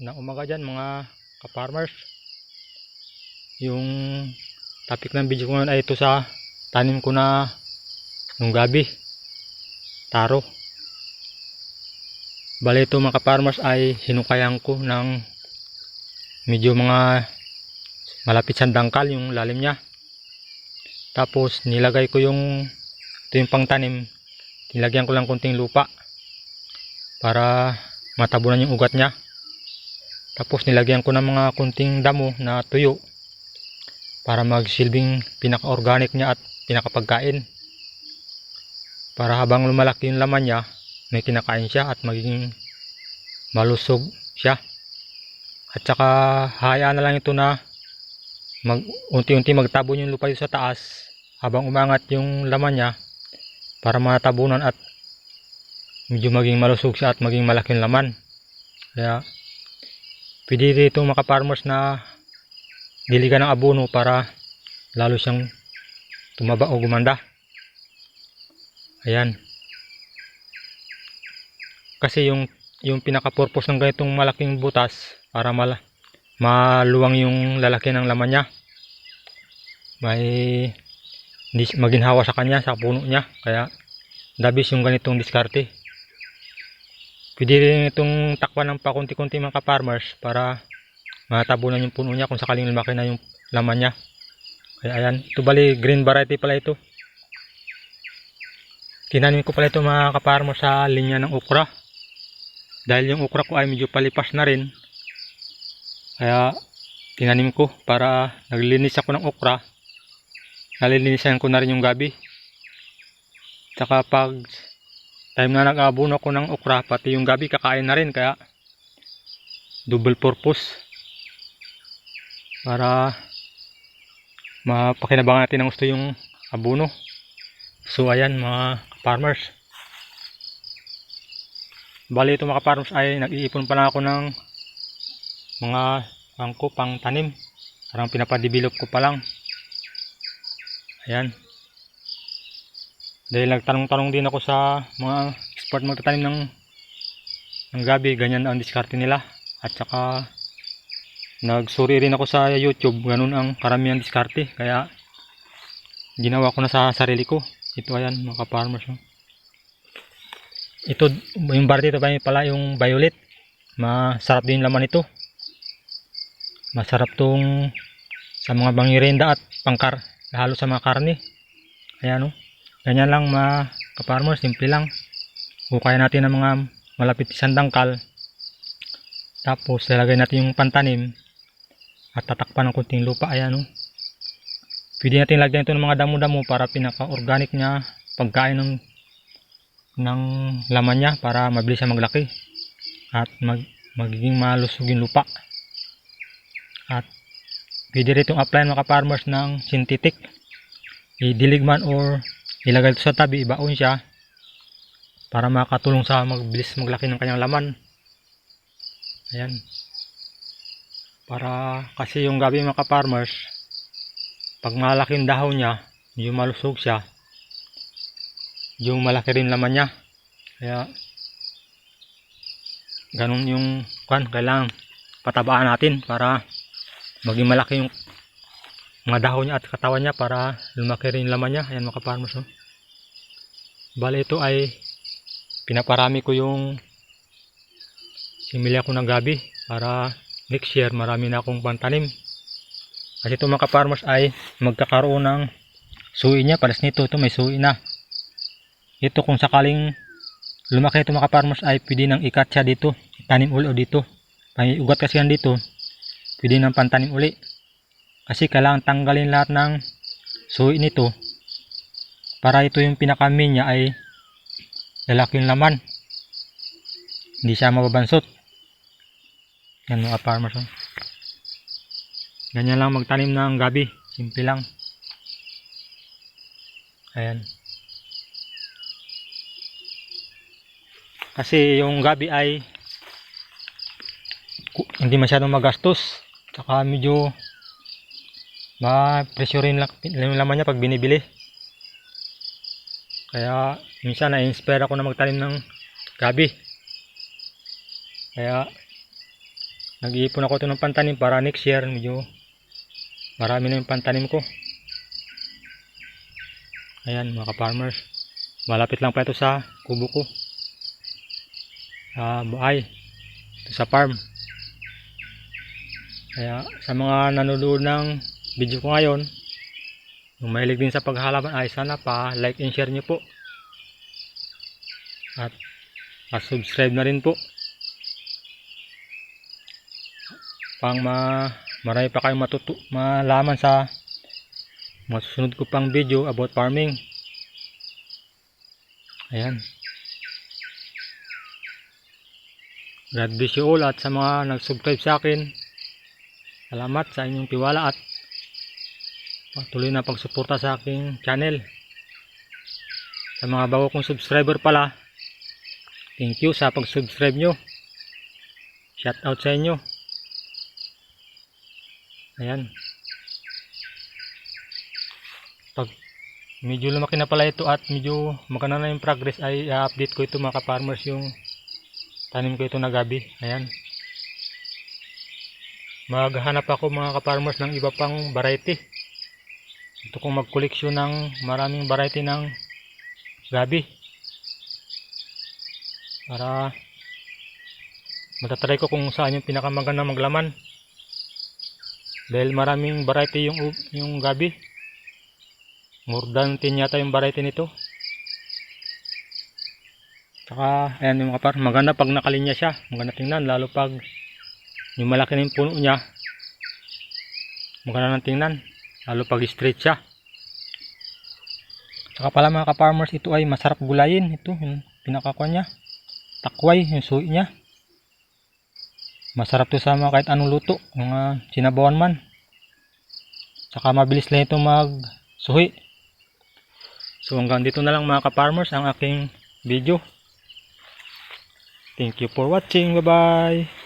ng umaga dyan mga ka-farmers. Yung topic ng video ko ngayon ay ito sa tanim ko na nung gabi. Taro. Bale ito mga ka-farmers ay hinukayan ko ng medyo mga malapit sa dangkal yung lalim niya. Tapos nilagay ko yung ito yung pangtanim. Nilagyan ko lang konting lupa para matabunan yung ugat niya. Tapos nilagyan ko ng mga kunting damo na tuyo para magsilbing pinaka-organic niya at pinakapagkain. Para habang lumalaki yung laman niya, may kinakain siya at magiging malusog siya. At saka hayaan na lang ito na mag unti-unti magtabon yung lupa sa taas habang umangat yung laman niya para matabunan at medyo maging malusog siya at maging malaking laman. Kaya pwede dito mga farmers na diligan ng abono para lalo siyang tumaba o gumanda. Ayan. Kasi yung yung pinaka-purpose ng ganitong malaking butas para mala, maluwang yung lalaki ng laman niya. May maginhawa sa kanya sa puno niya kaya dabis yung ganitong diskarte. Pwede rin itong takpan ng pakunti-kunti mga ka-farmers para matabunan yung puno niya kung sakaling lumaki na yung laman niya. Kaya ayan, ito bali green variety pala ito. Tinanim ko pala ito mga ka-farmers sa linya ng okra. Dahil yung okra ko ay medyo palipas na rin. Kaya tinanim ko para naglilinis ako ng okra. Nalilinisan ko na rin yung gabi. Tsaka pag time na nag-abuno ako ng okra, pati yung gabi kakain na rin. Kaya double purpose. Para mapakinabangan natin ng gusto yung abuno. So ayan mga farmers. Bali ito mga farmers ay nag-iipon pa lang ako ng mga angko pang tanim. Parang pinapa-develop ko pa lang. Ayan. Dahil nagtanong-tanong din ako sa mga expert magtatanim ng ng gabi, ganyan ang diskarte nila. At saka nagsuri rin ako sa YouTube, ganun ang karamihan diskarte. Kaya ginawa ko na sa sarili ko. Ito ayan mga farmers. No? Ito, yung bar dito pala yung violet. Masarap din laman ito. Masarap tong sa mga bangirenda at pangkar. Halo sa mga karne. Ayan o. Ganyan lang mga kaparmer. Simple lang. Hukay natin ng mga malapit isang dangkal. Tapos lalagay natin yung pantanim. At tatakpan ng kunting lupa. Ayan o. Pwede natin lagyan ito ng mga damo-damo para pinaka-organic niya pagkain ng ng laman niya para mabilis siya maglaki at mag, magiging malusog yung lupa at pwede rin itong apply mga farmers ng synthetic idilig man or ilagay ito sa tabi ibaon siya para makatulong sa magbilis maglaki ng kanyang laman. Ayan. Para kasi yung gabi mga farmers pag malaki yung dahon niya yung malusog siya yung malaki rin laman niya. Kaya ganun yung kailangan patabaan natin para maging malaki yung mga dahon niya at katawan niya para lumaki rin laman niya. Ayan mga farmers oh. bali ito ay pinaparami ko yung similya ko ng gabi para next year marami na akong pantanim. Kasi ito mga farmers ay magkakaroon ng suwi niya. Pares nito ito may suwi na. Ito kung sakaling lumaki ito mga farmers ay pwede nang ikat siya dito tanim uli o dito. May ugat kasi yan dito pwede nang pantanim uli kasi kailangan tanggalin lahat ng suwi nito. Para ito yung pinakamin niya ay lalaki yung laman. Hindi siya mababansot. Yan mga farmers oh. ganyan lang magtanim ng gabi. Simple lang. Ayan. Kasi yung gabi ay hindi masyadong magastos. Tsaka medyo ma-pressure rin yung laman niya pag binibili. Kaya minsan na-inspire ako na magtanim ng gabi. Kaya nag-iipon ako ito ng pantanim para next year medyo marami na yung pantanim ko. Ayan mga ka-farmers. Malapit lang pa ito sa kubo ko. Sa bahay. Ito sa farm. Kaya sa mga nanonood ng video ko ngayon. Kung mahilig din sa paghalaman ay sana pa like and share nyo po. At pa-subscribe na rin po. Pang ma marami pa kayong matutu malaman sa mga susunod ko pang video about farming. Ayan. God bless you all at sa mga nag-subscribe sa akin. Salamat sa inyong tiwala at patuloy na pagsuporta sa aking channel sa mga bago kong subscriber pala thank you sa pag-subscribe nyo shout out sa inyo Ayan. Pag medyo lumaki na pala ito at medyo maganda na yung progress ay i-update ko ito mga ka-farmers yung tanim ko ito na gabi. Ayan. Maghanap ako mga ka-farmers ng iba pang variety. Ito kong mag-collection ng maraming variety ng gabi. Para matatry ko kung saan yung pinakamaganda maglaman. Dahil maraming variety yung yung gabi. More than 10 yata yung variety nito. Tsaka, ayan yung mga par, maganda pag nakalinya siya. Maganda tingnan, lalo pag yung malaki na yung puno niya. Maganda nang tingnan, lalo pag straight siya. Tsaka pala mga ka-farmers, ito ay masarap gulayin. Ito, yung pinakakuha niya. Takway, yung suhi niya. Masarap to sa mga kahit anong luto, mga sinabawan man. Saka mabilis lang ito mag suhi. So hanggang dito na lang mga ka-farmers ang aking video. Thank you for watching. Bye-bye.